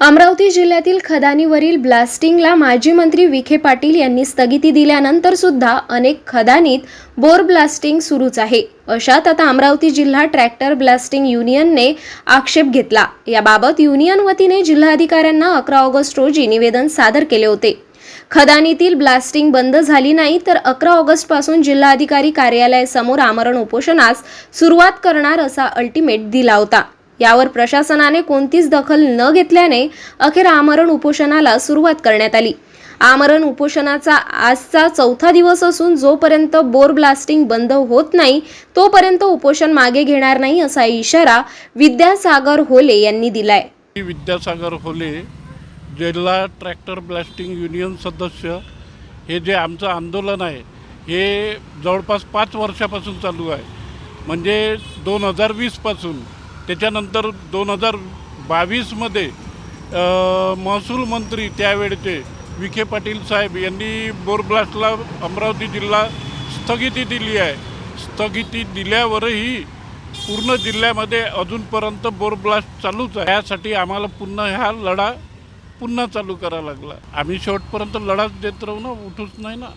अमरावती जिल्ह्यातील खदानीवरील ब्लास्टिंगला माजी मंत्री विखे पाटील यांनी स्थगिती दिल्यानंतर सुद्धा अनेक खदानीत बोर ब्लास्टिंग सुरूच आहे. अशात आता अमरावती जिल्हा ट्रॅक्टर ब्लास्टिंग युनियनने आक्षेप घेतला. याबाबत युनियन वतीने जिल्हाधिकाऱ्यांना अकरा ऑगस्ट रोजी निवेदन सादर केले होते. खदानीतील ब्लास्टिंग बंद झाली नाही तर अकरा ऑगस्टपासून जिल्हाधिकारी कार्यालयासमोर आमरण उपोषणास सुरुवात करणार असा अल्टिमेट दिला होता. यावर प्रशासनाने कोणतीच दखल न घेतल्याने अखेर आमरण उपोषणाला सुरुवात करण्यात आली. आमरण उपोषणाचा आजचा चौथा दिवस असून जोपर्यंत बोर ब्लास्टिंग बंद होत नाही तोपर्यंत उपोषण मागे घेणार नाही असा इशारा विद्यासागर होले यांनी दिलाय. विद्यासागर होले जिल्हा ट्रॅक्टर ब्लास्टिंग युनियन सदस्य हे जे आमचं आंदोलन आहे हे जवळपास पाच वर्षापासून चालू आहे. म्हणजे दोन हजार वीसपासून त्याच्यानंतर दोन हजार बावीसमध्ये महसूल मंत्री त्यावेळचे विखे पाटील साहेब यांनी बोरब्लास्टला अमरावती जिल्हा स्थगिती दिली आहे. स्थगिती दिल्यावरही पूर्ण जिल्ह्यामध्ये अजूनपर्यंत बोरब्लास्ट चालूच आहे. यासाठी आम्हाला पुन्हा ह्या लढा पुन्हा चालू करावा लागला. आम्ही शेवटपर्यंत लढाच देत राहू ना उठूच नाही ना.